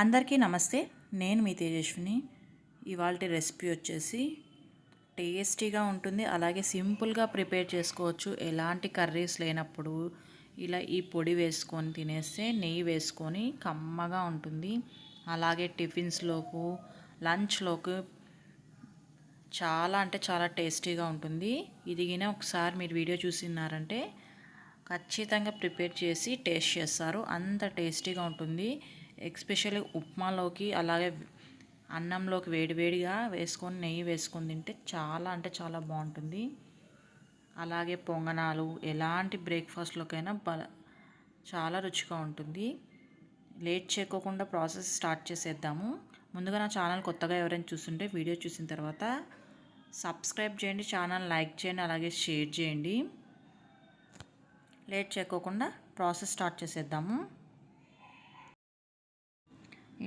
అందరికీ నమస్తే. నేను మీ తేజస్విని. ఇవాళ రెసిపీ వచ్చేసి టేస్టీగా ఉంటుంది. అలాగే సింపుల్గా ప్రిపేర్ చేసుకోవచ్చు. ఎలాంటి కర్రీస్ లేనప్పుడు ఇలా ఈ పొడి వేసుకొని తినేస్తే నెయ్యి వేసుకొని కమ్మగా ఉంటుంది. అలాగే టిఫిన్స్లోకు లంచ్లోకి చాలా అంటే చాలా టేస్టీగా ఉంటుంది. ఇదిగినా ఒకసారి మీరు వీడియో చూసినారంటే ఖచ్చితంగా ప్రిపేర్ చేసి టేస్ట్ చేస్తారు. అంత టేస్టీగా ఉంటుంది. ఎక్స్పెషల్లీ ఉప్మాలోకి అలాగే అన్నంలోకి వేడివేడిగా వేసుకొని నెయ్యి వేసుకొని తింటే చాలా అంటే చాలా బాగుంటుంది. అలాగే పొంగనాలు ఎలాంటి బ్రేక్ఫాస్ట్లోకైనా బ చాలా రుచిగా ఉంటుంది. లేట్ చేయకోకుండా ప్రాసెస్ స్టార్ట్ చేసేద్దాము. ముందుగా నా ఛానల్ కొత్తగా ఎవరైనా చూస్తుంటే వీడియో చూసిన తర్వాత సబ్స్క్రైబ్ చేయండి ఛానల్ లైక్ చేయండి అలాగే షేర్ చేయండి. లేట్ చేయకోకుండా ప్రాసెస్ స్టార్ట్ చేసేద్దాము.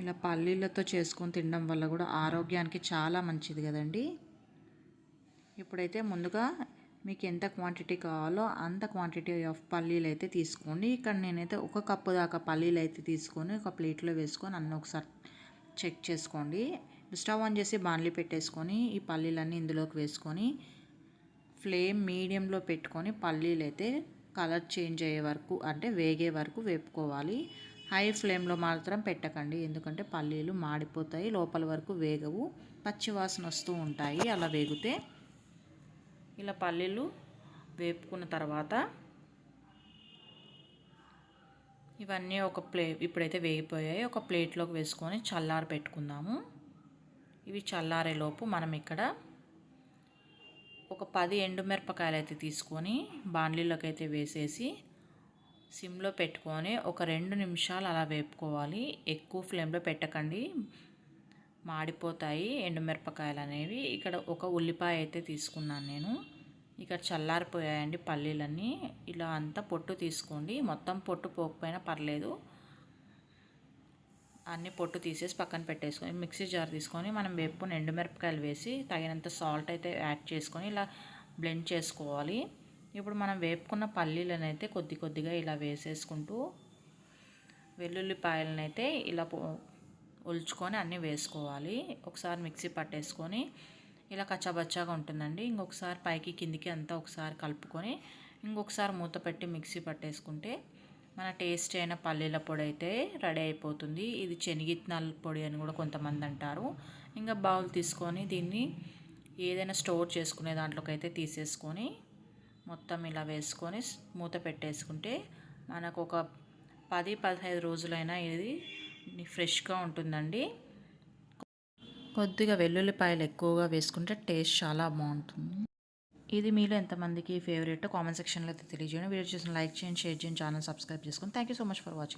ఇలా పల్లీలతో చేసుకొని తినడం వల్ల కూడా ఆరోగ్యానికి చాలా మంచిది కదండి. ఇప్పుడైతే ముందుగా మీకు ఎంత క్వాంటిటీ కావాలో అంత క్వాంటిటీ ఆఫ్ పల్లీలు అయితే తీసుకోండి. ఇక్కడ నేనైతే ఒక కప్పు దాకా పల్లీలు అయితే తీసుకొని ఒక ప్లేట్లో వేసుకొని అన్నీ ఒకసారి చెక్ చేసుకోండి. స్టవ్ ఆన్ చేసి బాణలి పెట్టేసుకొని ఈ పల్లీలన్నీ ఇందులోకి వేసుకొని ఫ్లేమ్ మీడియంలో పెట్టుకొని పల్లీలు అయితే కలర్ చేంజ్ అయ్యే వరకు అంటే వేగే వరకు వేపుకోవాలి. హై ఫ్లేమ్లో మాత్రం పెట్టకండి. ఎందుకంటే పల్లీలు మాడిపోతాయి. లోపల వరకు వేగవు. పచ్చివాసన వస్తూ ఉంటాయి. అలా వేగితే ఇలా పల్లీలు వేపుకున్న తర్వాత ఇవన్నీ ఒక ప్లే ఇప్పుడైతే వేగిపోయాయి. ఒక ప్లేట్లోకి వేసుకొని చల్లారి పెట్టుకుందాము. ఇవి చల్లారేలోపు మనం ఇక్కడ ఒక పది ఎండుమిరపకాయలు అయితే తీసుకొని బాండ్లీలోకి అయితే వేసేసి సిమ్లో పెట్టుకొని ఒక రెండు నిమిషాలు అలా వేపుకోవాలి. ఎక్కువ ఫ్లేమ్లో పెట్టకండి. మాడిపోతాయి ఎండుమిరపకాయలు అనేవి. ఇక్కడ ఒక ఉల్లిపాయ అయితే తీసుకున్నాను నేను. ఇక్కడ చల్లారిపోయాయండి పల్లీలన్నీ. ఇలా అంతా పొట్టు తీసుకోండి. మొత్తం పొట్టు పోకపోయినా పర్లేదు. అన్ని పొట్టు తీసేసి పక్కన పెట్టేసుకొని మిక్సీ జార్ తీసుకొని మనం వేపుకొని ఎండుమిరపకాయలు వేసి తగినంత సాల్ట్ అయితే యాడ్ చేసుకొని ఇలా బ్లెండ్ చేసుకోవాలి. ఇప్పుడు మనం వేపుకున్న పల్లీలను అయితే కొద్ది కొద్దిగా ఇలా వేసేసుకుంటూ వెల్లుల్లిపాయలను అయితే ఇలా ఒలుచుకొని అన్నీ వేసుకోవాలి. ఒకసారి మిక్సీ పట్టేసుకొని ఇలా కచ్చాబచ్చాగా ఉంటుందండి. ఇంకొకసారి పైకి కిందికి అంతా ఒకసారి కలుపుకొని ఇంకొకసారి మూత పెట్టి మిక్సీ పట్టేసుకుంటే మన టేస్ట్ అయిన పల్లీల పొడి అయితే రెడీ అయిపోతుంది. ఇది శనగిత్నాల పొడి అని కూడా కొంతమంది అంటారు. ఇంకా బౌల్ తీసుకొని దీన్ని ఏదైనా స్టోర్ చేసుకునే దాంట్లోకి అయితే తీసేసుకొని మొత్తం ఇలా వేసుకొని మూత పెట్టేసుకుంటే మనకు ఒక పది పదహైదు రోజులైనా ఇది ఫ్రెష్గా ఉంటుందండి. కొద్దిగా వెల్లుల్లిపాయలు ఎక్కువగా వేసుకుంటే టేస్ట్ చాలా బాగుంటుంది. ఇది మీలో ఎంతమందికి ఫేవరెట్ కామెంట్ సెక్షన్లో అయితే తెలియజేయండి. వీడియో చూసిన లైక్ చేయండి షేర్ చేయండి ఛానల్ సబ్స్క్రైబ్ చేసుకోండి thank you so much for watching.